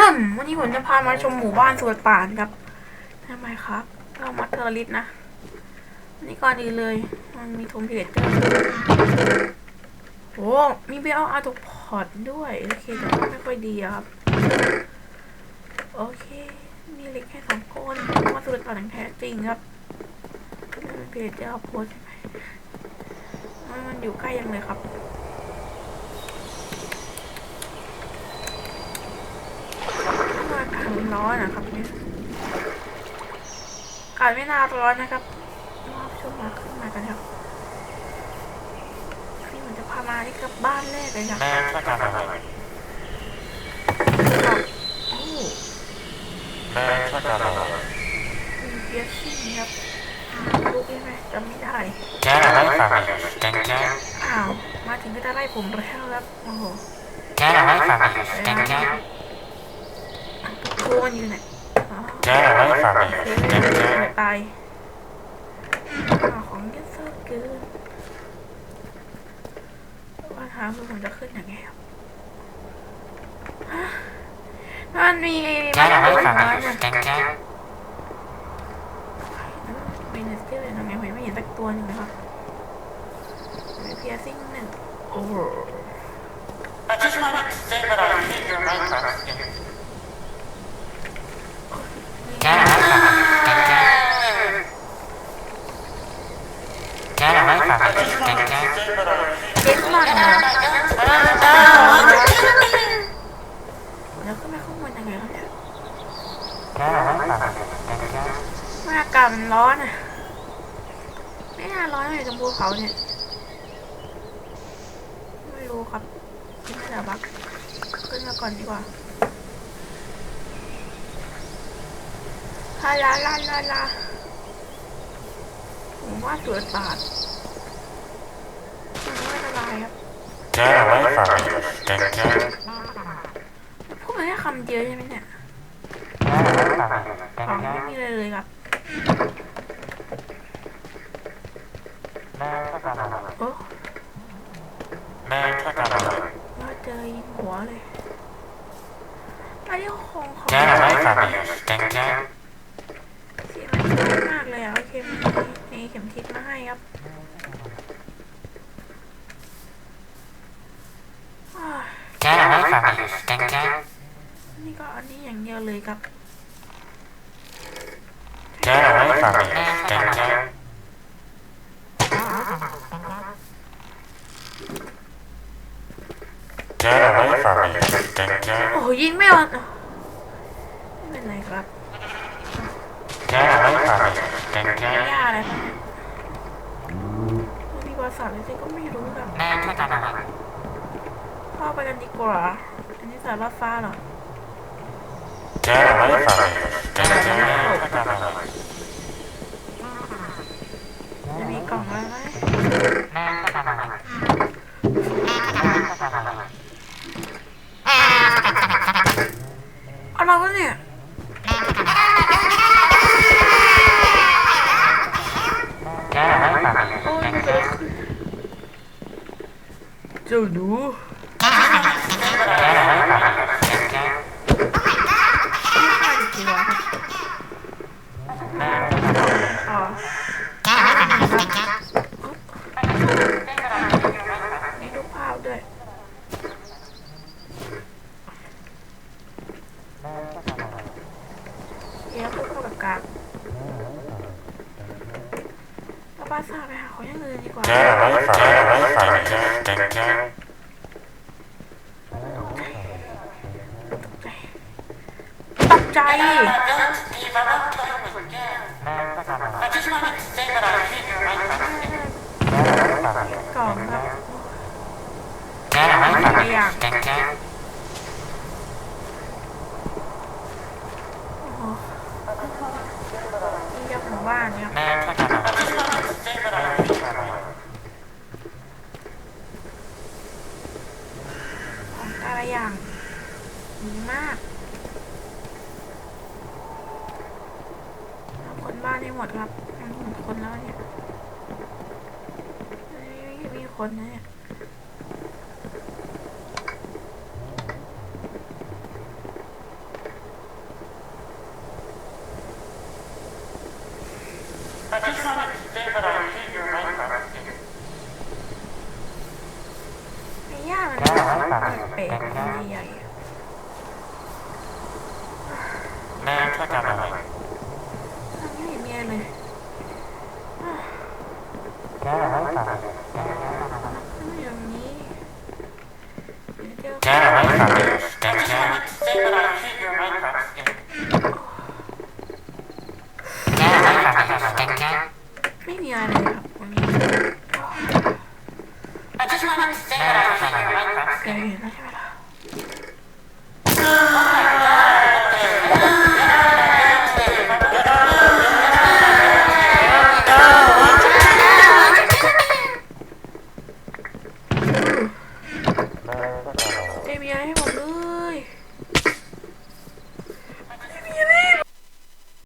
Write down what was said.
ฮึมวันนี้ผมจะพามาชมหมู่บ้านสวนป่านครับทำไมครับเรามาเทอร์ลิสนะนี่ก่อนอื่นเลย มันมีโทมเพจเจอร์โอ้มีเบลอาร์ตพอร์ตด้วย โอเคแต่าไม่ค่อยดีครับ โอเค มีเล็กแค่สองคนมาสวนป่านอย่างแท้จริงครับเป็นเพจเจอร์โพสใช่ไหมมันอยู่ใกล้ยังเลยครับ อากาศ มันร้อนนะครับเนี่ยอากาศไม่น่าร้อนนะครับรอบช่วงมาขึ้นมากันครับนี่เหมือนจะพามาที่กับบ้านแรกเลยครับแม่ช่วยกันหน่อยครับโอ้แม่ช่วยกันหน่อยมีเบียร์ชิ่ครับลูกได้ไหมจำไม่ได้แกให้ฟังแกงแกงอ้าว มาถึงก็จะไล่ผมแล้วครับ โอ้โหแกให้ฟังแกงแกง โคมันอยู่ไหนอ๋อแกให้ฟังโอเคแกงแกงไม่ตายอ้าวของเยอะเสือเกินว่าทางคือผมจะขึ้นยังไงครับฮะมันมีแกมันให้มีฟังมันเนี่ยแกงแกงเป็นเนสเตอร์เลยทำไงผมยังไม่เห็นสักตัวหนึ่งเลยครับมีเพียซิ่งหนึ่งโอ้โห I just wanted to say that I hate your Minecraft game. แกให้ฟังแกงแกงแกให้ฟังแกงแกง เจ็ดมันนะแล้วขึ้นไปข้างบนยังไงครับเนี่ย แกให้ฟังแกงแกง ว่าอากาศมันร้อนอะไม่น่าร้อนเลยตรงภูเขาเนี่ย ไม่รู้ครับขึ้นมาแล้วบักขึ้นมาก่อนดีกว่าลาลาลาลาลาผมว่าสวนป่ามันไม่ละลายครับแกให้ฟังแกงแกงพูดมาแค่คำเดียวใช่ไหมเนี่ยแกให้ฟังแกงของแกไม่งมีเลยเลยครับ แม่ช่วยกันหน่อยโอ้แม่ช่วยกันหน่อยว่าเจอยิงหัวเลยอันนี้ของของแกให้ฟังแกงแกงเสียมันน้อยมากเลยอะโอเคมีมีเข็มทิศมาให้ครับอ้าวแกให้ฟังแกงแกงนี่ก็อันนี้อย่างเดียวเลยครับ แกให้ฟัง แกงแกงแกให้ฟังแกงแกงโอ้โหยิงไม่ออกไม่เป็นไรครับแกให้ฟังแกงแกงยาอะไรบเนี่ยมีภาษาอะไรสิก็ไม่รู้ครับแม่ช่วยกันหน่อยเข้าไปกันดีกว่าอันนี้สายรถฟ้าเหรอแกให้ฟังแกงแกงช่วยกันหน่อยจะ มีกล่องอะไรไหมแม่ช่วยกันหน่อะไรวะเนี่ยโอ้ยเจ้าหนู แกให้ฟังแกงแกง ไม่ฆ่าดีกว่าครับ แม่ช่วยกันหน่อย อ๋อมีรูปภาพด้วย แม่ช่วยกันหน่อย เดี๋ยวพูดเข้ากับการเราป้า ซาไปหาเขาอย่างอื่นดีกว่าแกให้ฟังแกให้ฟังแกงแกงตกใจแม่ช่วยกันหน่อย just wanted to say that I hate your Minecraft game กล่องครับ แกให้ฟังแกงแกงโดีมากคนบ้านได้หมดครับทั้งคนแล้วเนี่ยไม่มีคนนะเนี่ยไม่ยากมันเป็นเปลกใหญ่ ไม่มีอะไรครับวันนี้เห็นแล้วใช่ไหม